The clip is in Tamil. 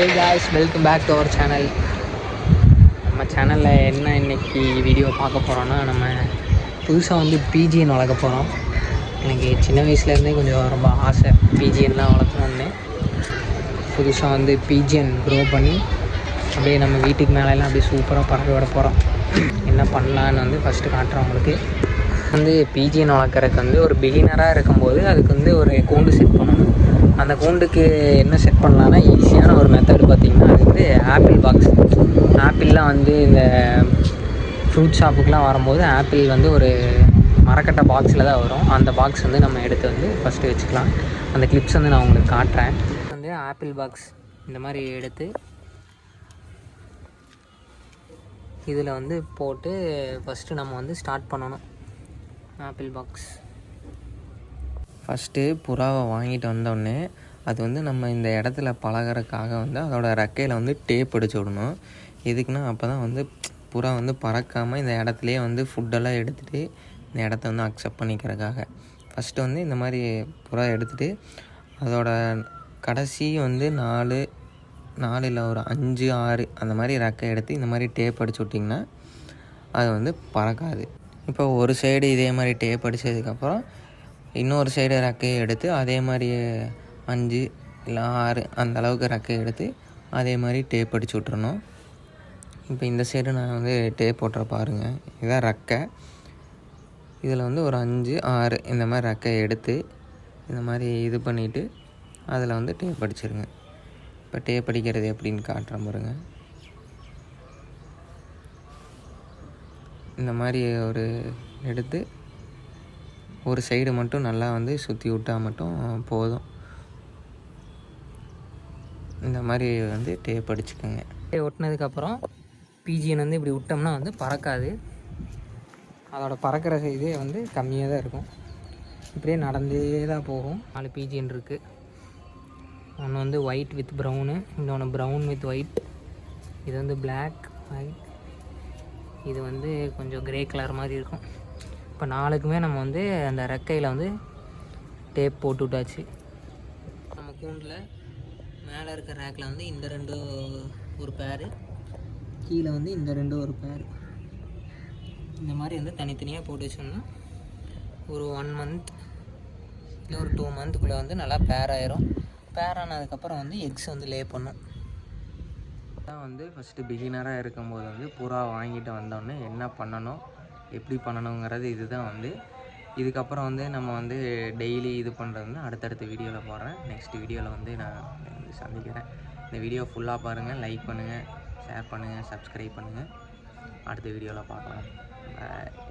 Hey guys welcome back to our channel நம்ம சேனலில் என்ன இன்னைக்கு வீடியோ பார்க்க போகிறோன்னா நம்ம புதுசாக வந்து பிஜிஎன் வளர்க்க போகிறோம் எனக்கு சின்ன வயசுலேருந்தே கொஞ்சம் ரொம்ப ஆசை பிஜிஎன்லாம் வளர்க்கணுன்னு புதுசாக வந்து பிஜிஎன் க்ரோ பண்ணி அப்படியே நம்ம வீட்டுக்கு மேலெல்லாம் அப்படியே சூப்பராக பறவை விட போகிறோம் என்ன பண்ணலான்னு வந்து ஃபஸ்ட்டு காட்டுறோம் உங்களுக்கு. வந்து பிஜிஎன் வளர்க்குறதுக்கு வந்து ஒரு பிகினராக இருக்கும்போது அதுக்கு வந்து ஒரு கூண்டு செட் பண்ணணும். அந்த கூண்டுக்கு என்ன செட் பண்ணலான்னா ஈஸியாக மெத்தடு பார்த்திங்கன்னா அது வந்து ஆப்பிள் பாக்ஸ் ஆப்பிள்லாம் வந்து இந்த ஃப்ரூட் ஷாப்புக்கெலாம் வரும்போது ஆப்பிள் வந்து ஒரு மரக்கட்டை பாக்ஸில் தான் வரும். அந்த பாக்ஸ் வந்து நம்ம எடுத்து வந்து ஃபஸ்ட்டு வச்சுக்கலாம். அந்த கிளிப்ஸ் வந்து நான் உங்களுக்கு காட்டுறேன். வந்து ஆப்பிள் பாக்ஸ் இந்த மாதிரி எடுத்து இதில் வந்து போட்டு ஃபஸ்ட்டு நம்ம வந்து ஸ்டார்ட் பண்ணணும். ஆப்பிள் பாக்ஸ் ஃபஸ்ட்டு புறாவை வாங்கிட்டு வந்தோடனே அது வந்து நம்ம இந்த இடத்துல பழகிறதுக்காக வந்து அதோட ரெக்கையில் வந்து டேப் அடிச்சு விடணும். எதுக்குன்னா அப்போ தான் வந்து புறா வந்து பறக்காமல் இந்த இடத்துலையே வந்து ஃபுட்டெல்லாம் எடுத்துகிட்டு இந்த இடத்த வந்து அக்செப்ட் பண்ணிக்கிறதுக்காக. ஃபஸ்ட்டு வந்து இந்த மாதிரி புறா எடுத்துகிட்டு அதோட கடைசி வந்து நாலு நாலு இல்லை ஒரு அஞ்சு ஆறு அந்த மாதிரி ரெக்கை எடுத்து இந்த மாதிரி டேப் அடிச்சு விட்டிங்கன்னா அது வந்து பறக்காது. இப்போ ஒரு சைடு இதே மாதிரி டேப் அடித்ததுக்கப்புறம் இன்னொரு சைடு ரெக்கையை எடுத்து அதே மாதிரி அஞ்சு இல்லை ஆறு அந்த அளவுக்கு எடுத்து அதே மாதிரி டேப் அடிச்சு விட்றணும் இப்போ இந்த சைடு நான் வந்து டேப் போட்டுற பாருங்கள் இதுதான் ரெக்கை. இதில் வந்து ஒரு அஞ்சு ஆறு இந்த மாதிரி ரெக்கை எடுத்து இந்த மாதிரி இது பண்ணிவிட்டு அதில் வந்து டேப் அடிச்சிருங்க. இப்போ டேப் அடிக்கிறது எப்படின்னு காட்டுற பாருங்க. இந்த மாதிரி ஒரு எடுத்து ஒரு சைடு மட்டும் நல்லா வந்து சுற்றி விட்டால் மட்டும் போதும். இந்த மாதிரி வந்து டேப் அடிச்சுக்கோங்க. ஒட்டினதுக்கப்புறம் பிஜிஎன் வந்து இப்படி விட்டோம்னா வந்து பறக்காது. அதோட பறக்கிற இதே வந்து கம்மியாக தான் இருக்கும். இப்படியே நடந்தே தான் போகும். நாலு பிஜிஎன் இருக்குது ஒன்று வந்து ஒயிட் வித் ப்ரௌனு இன்னொன்று ப்ரௌன் வித் ஒயிட் இது வந்து பிளாக் ஒயிட் இது வந்து கொஞ்சம் க்ரே கலர் மாதிரி இருக்கும். இப்போ நாளுக்குமே நம்ம வந்து அந்த ரெக்கையில் வந்து டேப் போட்டு விட்டாச்சு நம்ம கூண்டில் மேலே இருக்கிற ரேக்கில் வந்து இந்த ரெண்டு ஒரு பேரு கீழே வந்து இந்த ரெண்டு ஒரு பேர் இந்த மாதிரி வந்து தனித்தனியாக போட்டு வச்சோம்னா ஒரு ஒன் மந்த் இல்லை ஒரு டூ மந்த்துக்குள்ளே வந்து நல்லா பேர் ஆயிரும். பேர் ஆனதுக்கப்புறம் வந்து எக்ஸ் வந்து லே பண்ணும் தான் வந்து ஃபஸ்ட்டு பிகினராக இருக்கும்போது வந்து புறா வாங்கிட்டு வந்தோடனே என்ன பண்ணணும் எப்படி பண்ணணுங்கிறது இதுதான் வந்து இதுக்கப்புறம் வந்து நம்ம வந்து டெய்லி இது பண்ணுறது வந்து அடுத்தடுத்த வீடியோவில் போடுறேன் நெக்ஸ்ட் வீடியோவில் வந்து நான் வந்து சந்திக்கிறேன். இந்த வீடியோ ஃபுல்லாக பாருங்கள் லைக் பண்ணுங்கள் ஷேர் பண்ணுங்கள் சப்ஸ்கிரைப் பண்ணுங்கள் அடுத்த வீடியோவில் பார்க்கலாம்.